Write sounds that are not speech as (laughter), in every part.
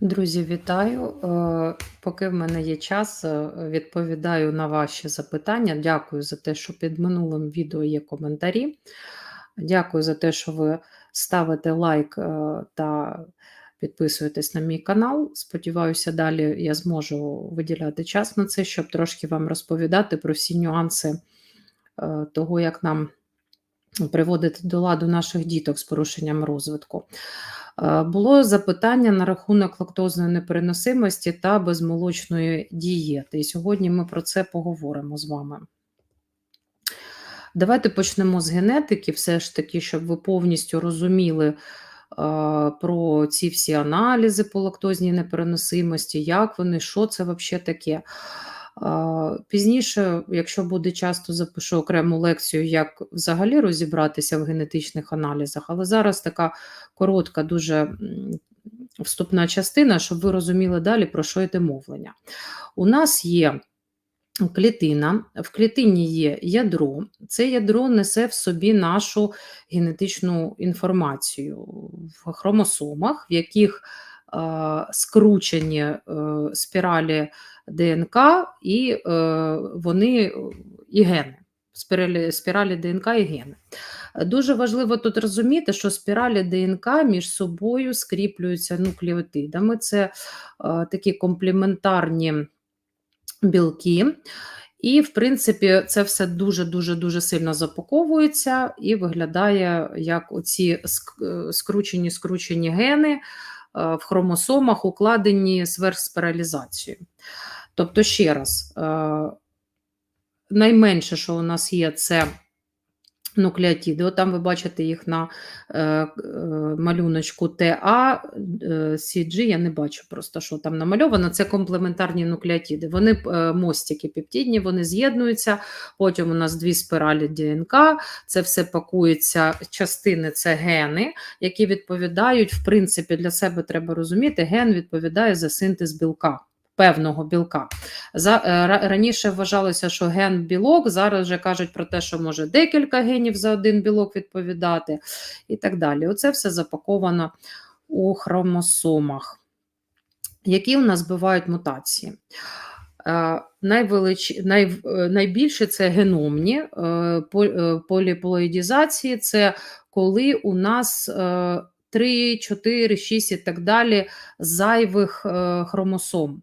Друзі, вітаю! Е, Поки в мене є час, е, відповідаю на ваші запитання. Дякую за те, що під минулим відео є коментарі. Дякую за те, що ви ставите лайк е, та підписуєтесь на мій канал. Сподіваюся, далі я зможу виділяти час на це, щоб трошки вам розповідати про всі нюанси того, як нам приводити до ладу наших діток з порушенням розвитку. Е, Було запитання на рахунок лактозної непереносимості та безмолочної дієти. І сьогодні ми про це поговоримо з вами. Давайте почнемо з генетики, все ж таки, щоб ви повністю розуміли е, про ці всі аналізи по лактозній непереносимості, як вони, що це взагалі таке. Пізніше, якщо буде часто, запишу окрему лекцію, як взагалі розібратися в генетичних аналізах, але зараз така коротка, дуже вступна частина, щоб ви розуміли далі, про що йде мовлення. У нас є клітина, в клітині є ядро. Це ядро несе в собі нашу генетичну інформацію в хромосомах, в яких е, скручені е, спіралі ДНК і е, вони і гени. Спіралі, спіралі ДНК і гени. Дуже важливо тут розуміти, що спіралі ДНК між собою скріплюються нуклеотидами. Це е, такі комплементарні білки. І, в принципі, це все дуже-дуже дуже сильно запаковується і виглядає як оці скручені скручені гени е, в хромосомах, укладені сверхспіралізацією. Тобто, ще раз, е, найменше, що у нас є, це нуклеотиди. От там ви бачите їх на е, е, малюночку е, CG, я не бачу просто, що там намальовано. Це комплементарні нуклеотиди. Вони мостики пептидні, вони з'єднуються. Потім у нас дві спіралі ДНК. Це все пакується, частини це гени, які відповідають, в принципі, для себе треба розуміти, ген відповідає за синтез білка. Певного білка. За, е, раніше вважалося, що ген білок, зараз вже кажуть про те, що може декілька генів за один білок відповідати, і так далі. Оце все запаковано у хромосомах. Які у нас бувають мутації? Е, Найвелич... най... е, Найбільше це геномні по- поліплоїдізації, це коли у нас е, 3, 4, 6 і так далі зайвих хромосом.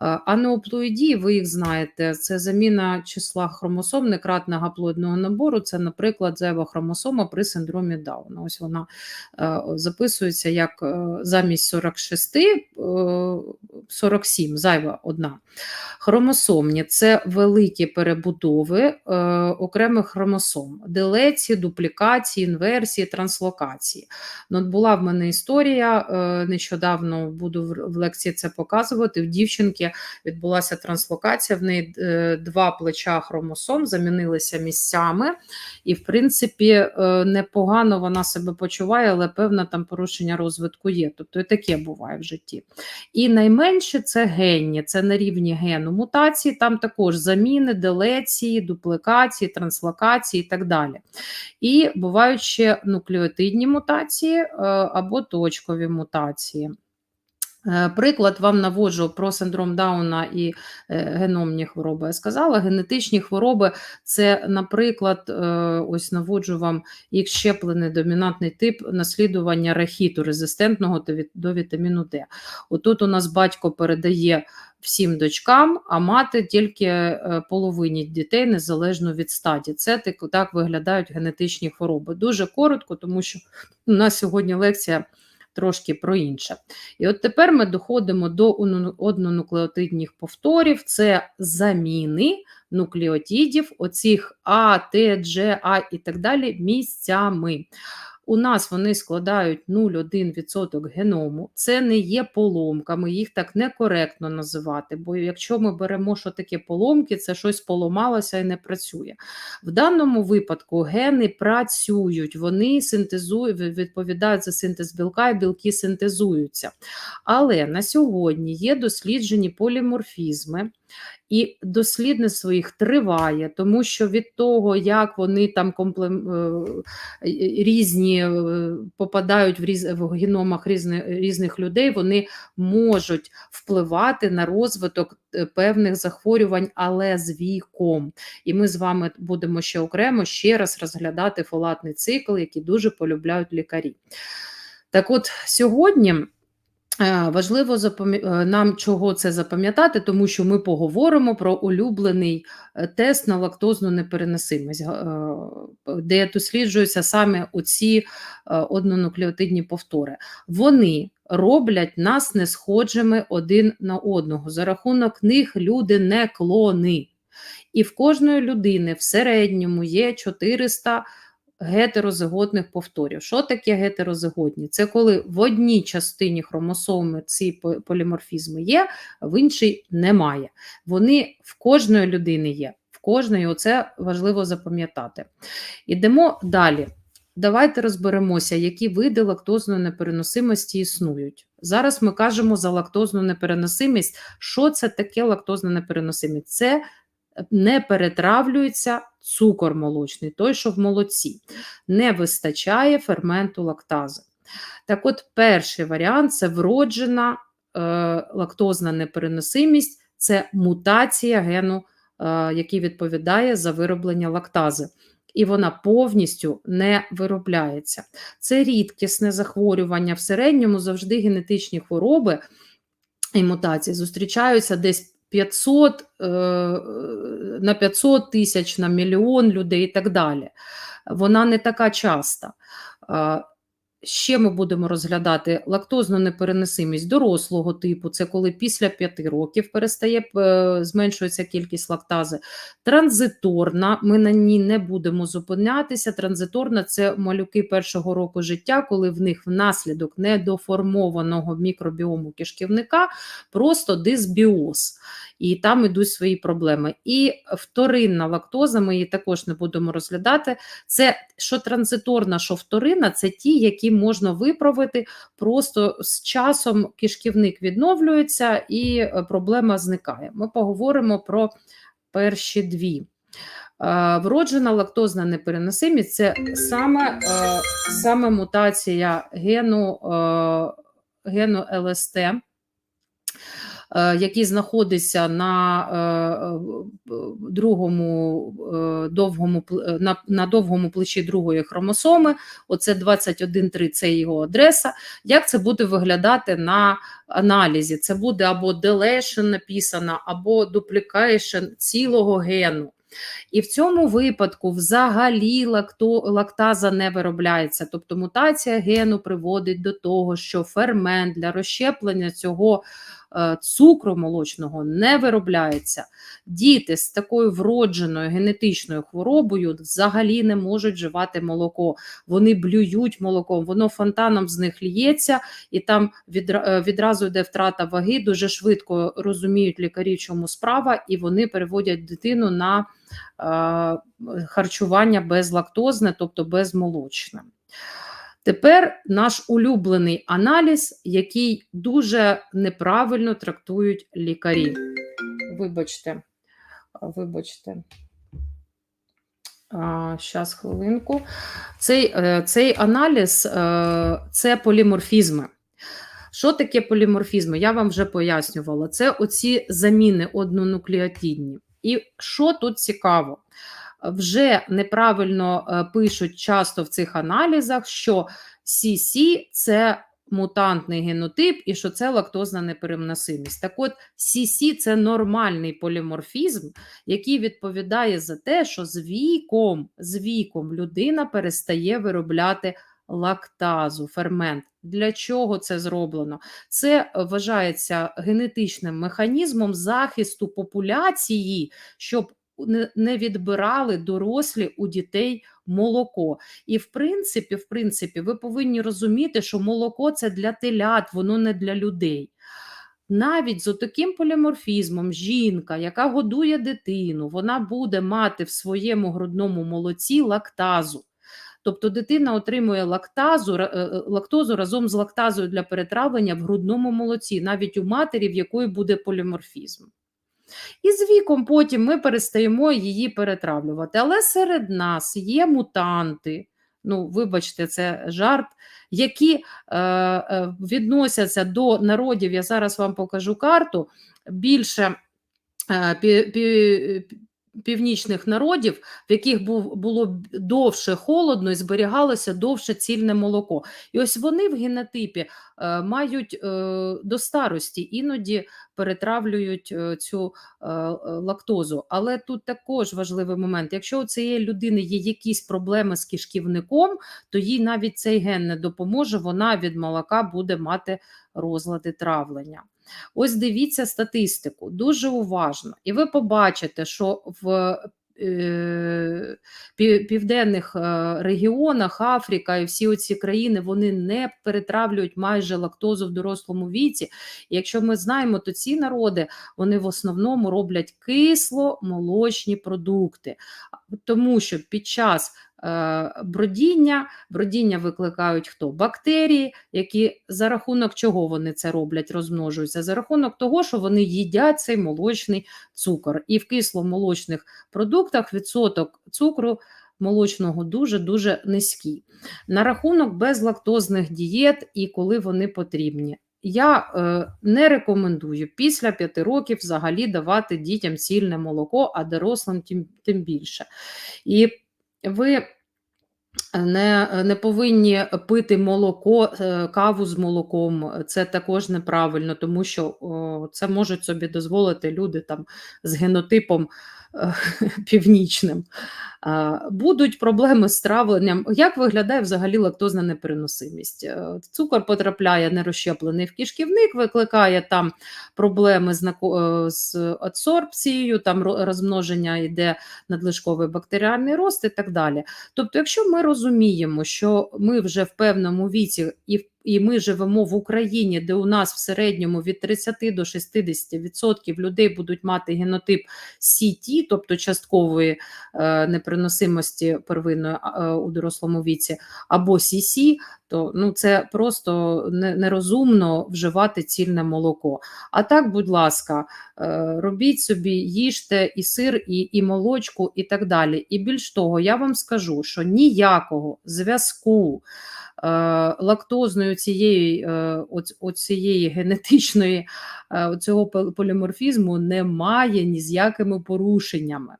Анеоплоїдії, ви їх знаєте, це заміна числа хромосом некратного гаплоїдного набору. Це, наприклад, зайва хромосома при синдромі Дауна. Ось вона е, записується як е, замість 46, е, 47, зайва одна. Хромосомні це великі перебудови е, окремих хромосом, делеції, дуплікації, інверсії, транслокації. Ну, от була в мене історія е, нещодавно, буду в лекції це показувати. В дівчинки відбулася транслокація, в неї е, два плеча хромосом замінилися місцями, і, в принципі, е, непогано вона себе почуває, але певне там порушення розвитку є. Тобто і таке буває в житті. І найменше це генні, це на рівні гену мутації, там також заміни, делеції, дуплікації, транслокації і так далі. І бувають ще нуклеотидні мутації е, або точкові мутації. Е, Приклад вам наводжу про синдром Дауна і е, геномні хвороби. Я сказала, генетичні хвороби це, наприклад, е, ось наводжу вам їх щеплений домінантний тип наслідування рахіту резистентного до вітаміну Д. Отут у нас батько передає всім дочкам, а мати тільки половині дітей незалежно від статі. Це так виглядають генетичні хвороби. Дуже коротко, тому що у нас сьогодні лекція трошки про інше. І от тепер ми доходимо до однонуклеотидних повторів: це заміни нуклеотидів, оцих А, Т, Дж, А і так далі місцями. У нас вони складають 0,1% геному. Це не є поломками, їх так некоректно називати. Бо якщо ми беремо, що таке поломки, це щось поламалося і не працює. В даному випадку гени працюють, вони синтезують, відповідають за синтез білка, і білки синтезуються. Але на сьогодні є досліджені поліморфізми І дослідництво їх триває, тому що від того, як вони там комплем... е, різні е, попадають в, різ... в геномах різних, різних людей, вони можуть впливати на розвиток е, певних захворювань, але з віком. І ми з вами будемо ще окремо ще раз розглядати фолатний цикл, який дуже полюбляють лікарі. Так от сьогодні. Е, важливо е, нам чого це запам'ятати, тому що ми поговоримо про улюблений е, тест на лактозну непереносимість, де досліджуються саме оці однонуклеотидні повтори. Вони роблять нас не схожими один на одного. За рахунок них люди не клони. І в кожної людини в середньому є 400 гетерозиготних повторів. Що таке гетерозиготні? Це коли в одній частині хромосоми ці поліморфізми є, а в іншій немає. Вони в кожної людини є, в кожної оце важливо запам'ятати. Ідемо далі. Давайте розберемося, які види лактозної непереносимості існують. Зараз ми кажемо за лактозну непереносимість. Що це таке лактозна непереносимість? Це не перетравлюється цукор молочний, той, що в молоці, не вистачає ферменту лактази. Так от, перший варіант це вроджена е, лактозна непереносимість, це мутація гену, е, який відповідає за вироблення лактази. І вона повністю не виробляється. Це рідкісне захворювання. В середньому завжди генетичні хвороби і мутації зустрічаються десь 500 е, на 500 тисяч, на мільйон людей і так далі. Вона не така часта. Ще ми будемо розглядати лактозну непереносимість дорослого типу, це коли після 5 років перестає е, зменшується кількість лактази. Транзиторна, ми на ній не будемо зупинятися. Транзиторна це малюки першого року життя, коли в них внаслідок недоформованого мікробіому кишківника просто дисбіоз, і там ідуть свої проблеми. І вторинна лактоза, ми її також не будемо розглядати. Це що транзиторна, що вторинна, це ті, які можна виправити. Просто з часом кишківник відновлюється і е, проблема зникає. Ми поговоримо про перші дві. Е, Вроджена лактозна непереносимість це саме, е, саме мутація гену, гену ЛСТ, який знаходиться на е, е, другому е, довгому е, на, на довгому плечі другої хромосоми. Оце 21,3 це його адреса. Як це буде виглядати на аналізі? Це буде або deletion написано, або duplication цілого гену. І в цьому випадку взагалі лактаза не виробляється. Тобто мутація гену приводить до того, що фермент для розщеплення цього е, цукру молочного не виробляється. Діти з такою вродженою генетичною хворобою взагалі не можуть вживати молоко. Вони блюють молоком, воно фонтаном з них лється, і там е, відразу йде втрата ваги. Дуже швидко розуміють лікарі, чому справа, і вони переводять дитину на е, харчування безлактозне, тобто безмолочне. Тепер наш улюблений аналіз, який дуже неправильно трактують лікарі. Вибачте, вибачте. Щас, хвилинку. Цей, е, цей аналіз е, це поліморфізми. Що таке поліморфізми? Я вам вже пояснювала. Це оці заміни однонуклеотидні. І що тут цікаво? Вже неправильно е, пишуть часто в цих аналізах, що CC – це мутантний генотип і що це лактозна непереносимість. Так от, CC – це нормальний поліморфізм, який відповідає за те, що з віком, з віком людина перестає виробляти лактазу, фермент. Для чого це зроблено? Це вважається генетичним механізмом захисту популяції, щоб не- відбирали дорослі у дітей молоко. І в принципі, в принципі, ви повинні розуміти, що молоко це для телят, воно не для людей. Навіть з таким поліморфізмом жінка, яка годує дитину, вона буде мати в своєму грудному молоці лактазу. Тобто дитина отримує лактазу, е, е, лактозу разом з лактазою для перетравлення в грудному молоці, навіть у матері, в якої буде поліморфізм. І з віком потім ми перестаємо її перетравлювати. Але серед нас є мутанти, ну, вибачте, це жарт, які е, е, відносяться до народів. Я зараз вам покажу карту більше е, пі, пі, північних народів, в яких був, було довше холодно і зберігалося довше цільне молоко. І ось вони в генотипі е, мають е, до старості іноді перетравлюють е, цю е, е, лактозу. Але тут також важливий момент: якщо у цієї людини є якісь проблеми з кишківником, то їй навіть цей ген не допоможе, вона від молока буде мати розлади травлення. Ось дивіться статистику дуже уважно, і ви побачите, що в південних е, регіонах Африка і всі ці країни вони не перетравлюють майже лактозу в дорослому віці. Якщо ми знаємо, то ці народи вони в основному роблять кисло-молочні продукти, тому що під час е, бродіння бродіння викликають хто? Бактерії, які за рахунок чого вони це роблять, розмножуються? За рахунок того, що вони їдять цей молочний цукор. І в кисломолочних продуктах відсоток цукру молочного дуже-дуже низький. На рахунок безлактозних дієт і коли вони потрібні. Я е, не рекомендую після 5 років взагалі давати дітям цільне молоко, а дорослим тим, тим більше. І ви не, не повинні пити молоко, е, каву з молоком. Це також неправильно, тому що це можуть собі дозволити люди там з генотипом е, (laughs) північним. Будуть проблеми з травленням. Як виглядає взагалі лактозна непереносимість? Е, Цукор потрапляє нерозщеплений в кишківник, викликає там проблеми з, е, адсорбцією, там розмноження йде надлишковий бактеріальний рост і так далі. Тобто, якщо ми розуміємо, що ми вже в певному віці і і ми живемо в Україні, де у нас в середньому від 30 до 60% людей будуть мати генотип CT, тобто часткової е, непереносимості первинної е, у дорослому віці, або CC, то ну, це просто нерозумно вживати цільне молоко. А так, будь ласка, е, робіть собі, їжте і сир, і, і молочку, і так далі. І більш того, я вам скажу, що ніякого зв'язку е, лактозною цієї, е, оцієї генетичної цього поліморфізму немає ні з якими порушеннями.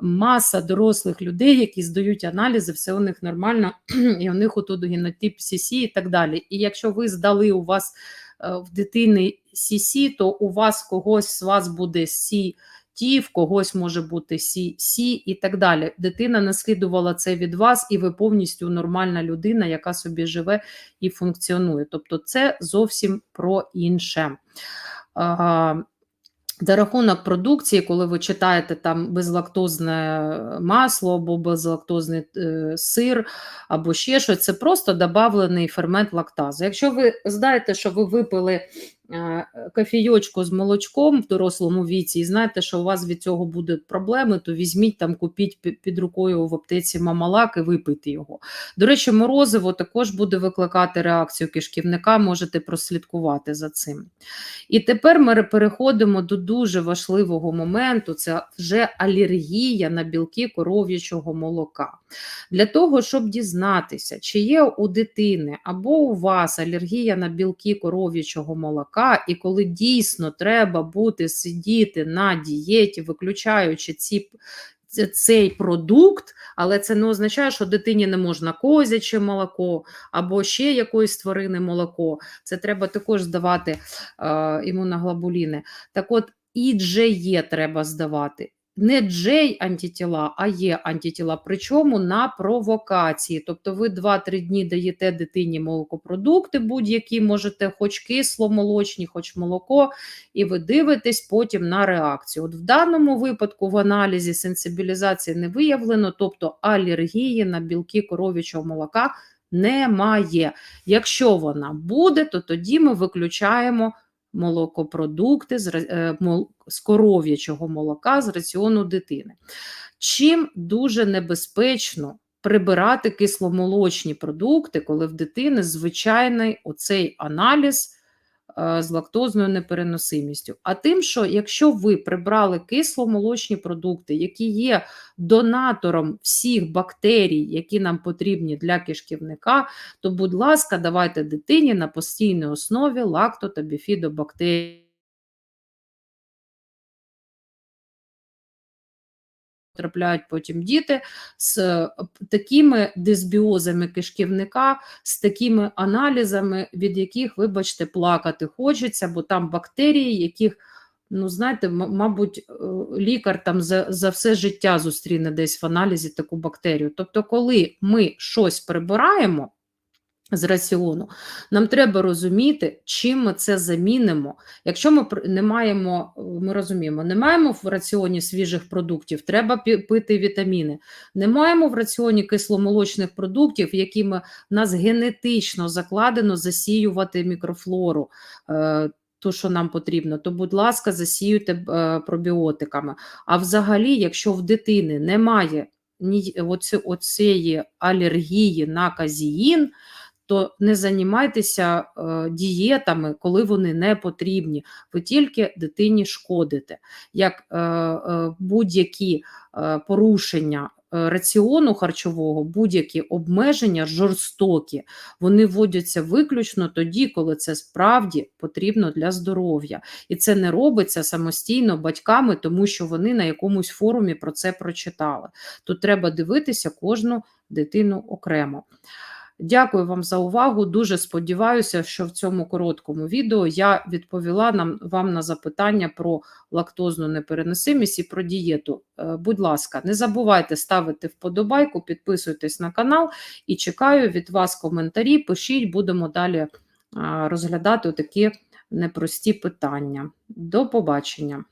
Маса дорослих людей, які здають аналізи, все у них нормально, (clears throat) і у них отут генотип CC і так далі. І якщо ви здали у вас е, в дитини CC, то у вас когось з вас буде C, Ті, в когось може бути Сі і так далі. Дитина наслідувала це від вас, і ви повністю нормальна людина, яка собі живе і функціонує. Тобто, це зовсім про інше. За рахунок продукції, коли ви читаєте там безлактозне масло або безлактозний е, сир, або ще щось, це просто додавлений фермент лактази. Якщо ви знаєте, що ви випили е, кофійочку з молочком в дорослому віці, і знаєте, що у вас від цього будуть проблеми, то візьміть там, купіть під рукою в аптеці мамалак і випийте його. До речі, морозиво також буде викликати реакцію кишківника, можете прослідкувати за цим. І тепер ми переходимо до дуже важливого моменту: це вже алергія на білки коров'ячого молока. Для того, щоб дізнатися, чи є у дитини або у вас алергія на білки коров'ячого молока, і коли дійсно треба бути сидіти на дієті, виключаючи ці. Цей продукт, але це не означає, що дитині не можна козяче молоко або ще якоїсь тварини молоко. Це треба також здавати е, імуноглобуліни. Так от і є треба здавати. Не J антитіла, а є антитіла, причому на провокації. Тобто ви 2-3 дні даєте дитині молокопродукти, будь-які можете, хоч кисломолочні, хоч молоко, і ви дивитесь потім на реакцію. От в даному випадку в аналізі сенсибілізації не виявлено, тобто алергії на білки коров'ячого молока немає. Якщо вона буде, то тоді ми виключаємо молокопродукти е, з коров'ячого молока з раціону дитини. Чим дуже небезпечно прибирати кисломолочні продукти, коли в дитини звичайний оцей аналіз з лактозною непереносимістю, а тим, що якщо ви прибрали кисломолочні продукти, які є донатором всіх бактерій, які нам потрібні для кишківника, то, будь ласка, давайте дитині на постійній основі лакто та біфідобактерії. Потрапляють потім діти з е, такими дисбіозами кишківника, з такими аналізами, від яких, вибачте, плакати хочеться, бо там бактерії, яких, ну знаєте, мабуть, е, лікар там за, за все життя зустріне десь в аналізі таку бактерію. Тобто, коли ми щось прибираємо з раціону, нам треба розуміти, чим ми це замінимо. Якщо ми не маємо, ми розуміємо, не маємо в раціоні свіжих продуктів, треба пити вітаміни. Не маємо в раціоні кисломолочних продуктів, якими нас генетично закладено засіювати мікрофлору. е, ту, що нам потрібно, то, будь ласка, засіюйте е, пробіотиками. А взагалі, якщо в дитини немає оцієї алергії на казіїн, то не займайтеся е, дієтами, коли вони не потрібні. Ви тільки дитині шкодите. Як е, е, будь-які порушення раціону харчового, будь-які обмеження жорстокі, вони вводяться виключно тоді, коли це справді потрібно для здоров'я. І це не робиться самостійно батьками, тому що вони на якомусь форумі про це прочитали. Тут треба дивитися кожну дитину окремо. Дякую вам за увагу. Дуже сподіваюся, що в цьому короткому відео я відповіла нам вам на запитання про лактозну непереносимість і про дієту. Е, Будь ласка, не забувайте ставити вподобайку, підписуйтесь на канал і чекаю від вас коментарі. Пишіть, будемо далі розглядати такі непрості питання. До побачення.